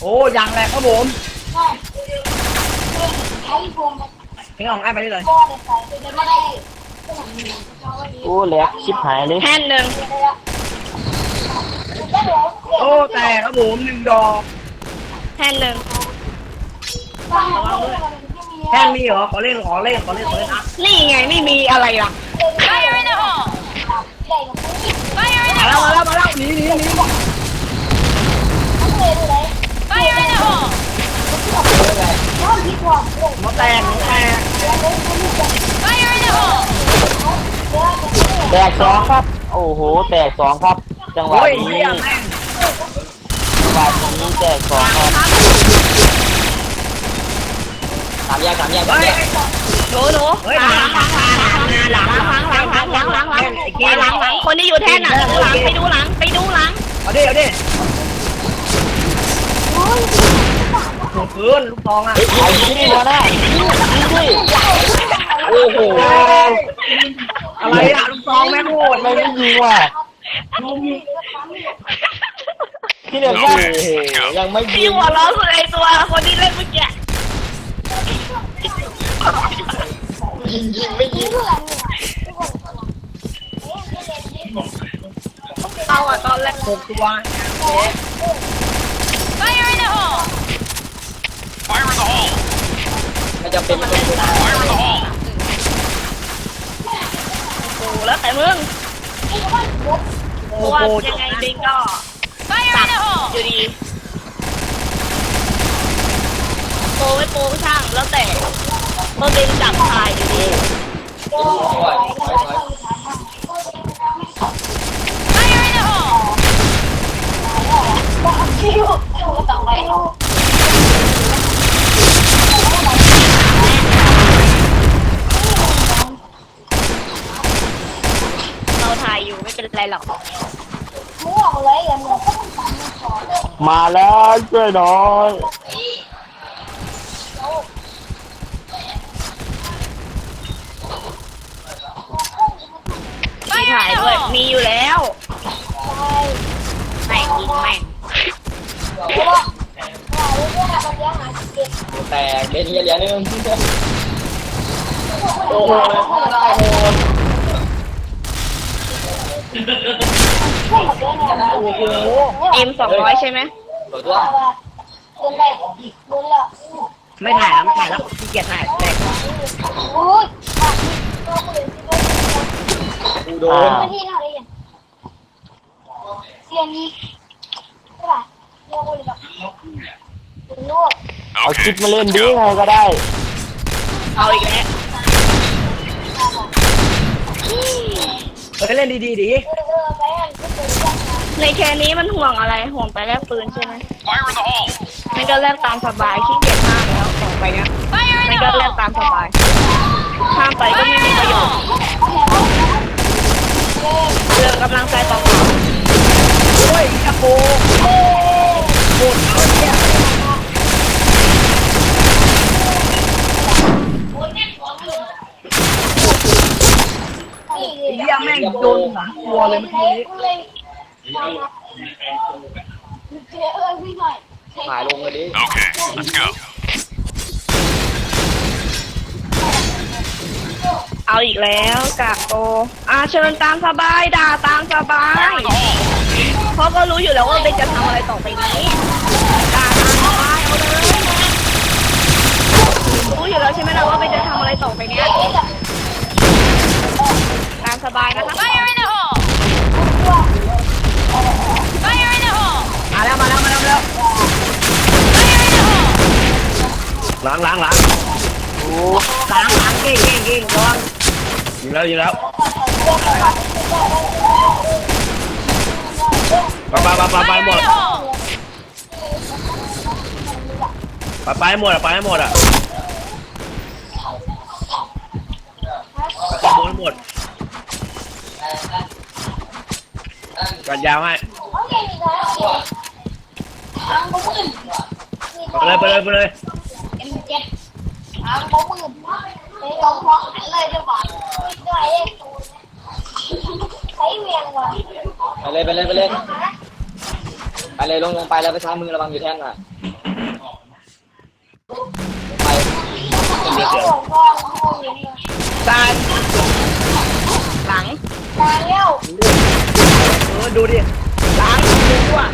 โอ้ยังแหละครับผมใช่ใช้พวงทิ้งของไอ้ไปได้เลยก้อนเลยใส่เลยไม่ได้โอ้แหลกชิบหายเลยแท่นหนึ่งโอ้แต่ครับผมหนึ่งดอกแท่นหนึ่งแค่นี้เหรอขอเล่นขอเล่นขอเล่นขอเล่นนะนี่ไงไม่มีอะไรล่ะ Fire in the hole! Fire in มาแล้วมาแล้วมาแล้วหนีหนีหนี หมอแตกหมอแตก Fire in the hole! แตกสองครับ โอ้โห แตกสองครับ จังหวะโอ้ยนี้เหี้ยจังหวะนี้แตกสองครับสามแยกสามแยกสามเฮ้แยยกหนูหนูเฮ้ยหลังหลังหลังหลังหลังหลังหลังหลังหลังหลังหลังหลังหลังหลังคนที่อยู่แท่นอะดูหลังไปดูหลังไปดูหลังเอาดิเอาดิ ถูกพื้นลูกทองอะไอ้ยี่นี่มาหน้ายิงดิโอ้โหอะไรอะลูกทองแม่งโหดไม่ได้ยิงว่ะที่เด็กว่ายังไม่ยิพี่งหัวเราะสุดไอตัวคนที่เล่นเมื่อกี้ยิงยิงไม่ยิงเอาอะตอนแรกหกตัว จะเป็นไม่ต้องกูแล้วแต่มึงเพราะว่ยังไงด็กก็ตัดอยู่ดีโปไม่โปก็ช่างแล้วแต่เพอาด็กจับตายอยู่ดีไฟในห้อง ไรหรอกไม่ออกเลยอย่างตามขอมาแล้วช่วยหน่อยมีถ่ายเลยมีอยู่แล้วไม่กินไม่ต่าว่เรื่องอะบางย่งเลี้ยเหรียญนึงโอ้โห อ้โหเอ็มสองร้อยใช่ไหมตัวตัวไม่ถ่ายแล้วไม่ถ่ายแล้วขี้เกียจถ่ายแตกกูโดนเสียนี้ใช่ป่ะเรียกว่าแบบนวดเอาคลิ Okay, ปมาเล่น let's ดิ go. ไงก็ได้ เอาอีกแล้ว เฮ้ยเล่นดีๆดิเออไปอ่านก็เป็นยังไงในแค่นี้มันห่วงอะไรห่วงไปแลกปืนใช่ไหม Fire in the hole! มันก็แลกตามสบายขี้เกียจมากแล้วต่อไปเนี้ย Fire in มัน the ก็แลก hole! ตามสบายข้ามไปก็ไม่มีประโยชน์เรือกำลังใจต่อไปโอ้ยอะโปโหดเอาเนี่ยไอ้เหี้ ยแม่งโดนหลังตัวเลยเมื่อกี้ถ่ายลงเลยดิ Okay, let's go. เอาอีกแล้วกากโตอาเชิญตามสบายด่าตามสบาย Fire in the hole! เพราะก็รู้อยู่แล้วว่าเบนจะทำอะไรต่อไปนี้ หลังหลังหลังโอ้หลังหลังเก่งเก่งเก่งระวังยิงแล้วยิงแล้วไปไปไปไปไป Fire หม in ด the hole! ไปไปให้หมดอะไปให้หมดอะไปหมดให้หมดกันยาวให้ไปเลยไปเลยไปเลย อ้าวมือไปลองฟ้อหันเลยจะบอกด้วยใช้เวียงว่ะไปเลยไปเลยไปเลยไปเลยลงลงไปแล้วไปช้ามือระวังอยู่แท่นอะไปเดี๋ยวตายหลังตายแล้วดูดิหลังดูว่ะ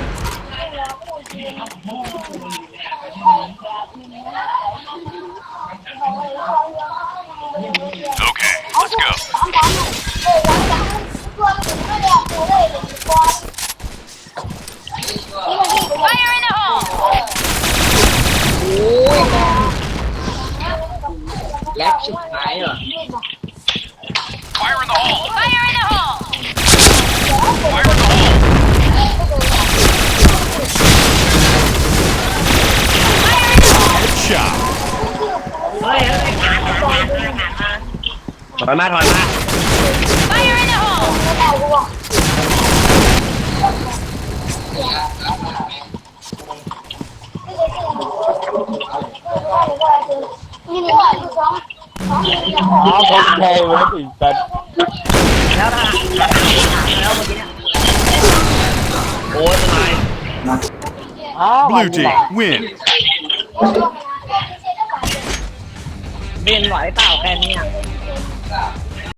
ชิบหายเหรอ Fire in the hole! Fire in the hole Fire in the hole! Headshot! เฮ้ยเฮ้ยถอยมาถอยมา Fire in the hole นี่นี่ว่าสองสองนี่จะข ออ๋อผมแทงไว้ถึงกันแล้วนะแล้วเมื่อกี้เนี่ยโอ้ยทำไมอ้าว Blue team, win. เบนไหวเปล่าแค่นี้